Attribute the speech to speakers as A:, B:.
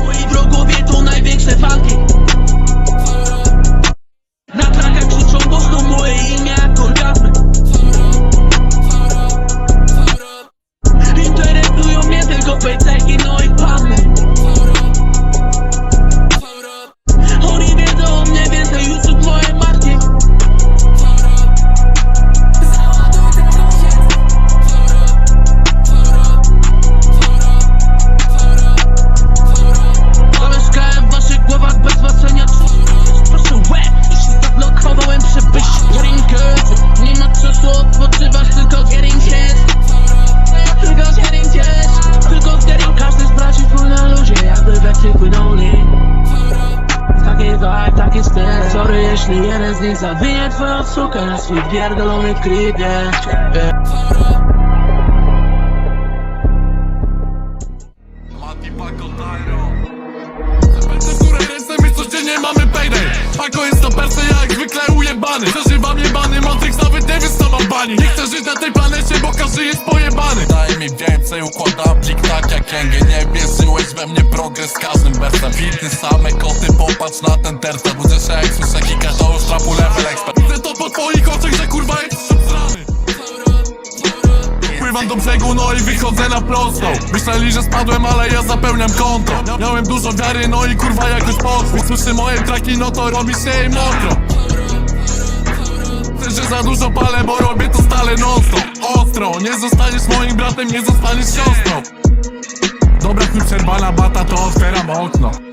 A: Moi wrogowie to największe walki Na trakach krzyczą głośno moje imię jak orgazmy Interesują mnie tylko pejceki, no i panny tak ten Sorry jeśli jeden z nich zawinie twoją sukę Na swój pierdolony klip.
B: Mati Paco Tyro. Mamy payday. Paco jest perse, ja jak zwykle ujebany. Przeżywam jebany Matrix, nawet nie wiesz co mam bani Nie chcę żyć na tej planecie, bo każdy jest Daj układam plik tak jak Enge Nie wierzyłeś we mnie progres z każdym wersem. Hity same koty, popatrz na ten terce. Budzę się jak słyszę kika, to już trapu level expert. Widzę to po twoich oczach, że kurwa jesteś obsrany Pływam do brzegu, no i wychodzę na prostą Myśleli, że spadłem, ale ja zapełniam konto. Miałem dużo wiary, no i kurwa jakoś poszło. Słyszy moje traki, no to robi się im mokro. Że za dużo palę, bo robię to stale non-stop Nie zostaniesz moim bratem, nie zostaniesz siostrą. Dobra, chuj przerwana bata, to otwieram okno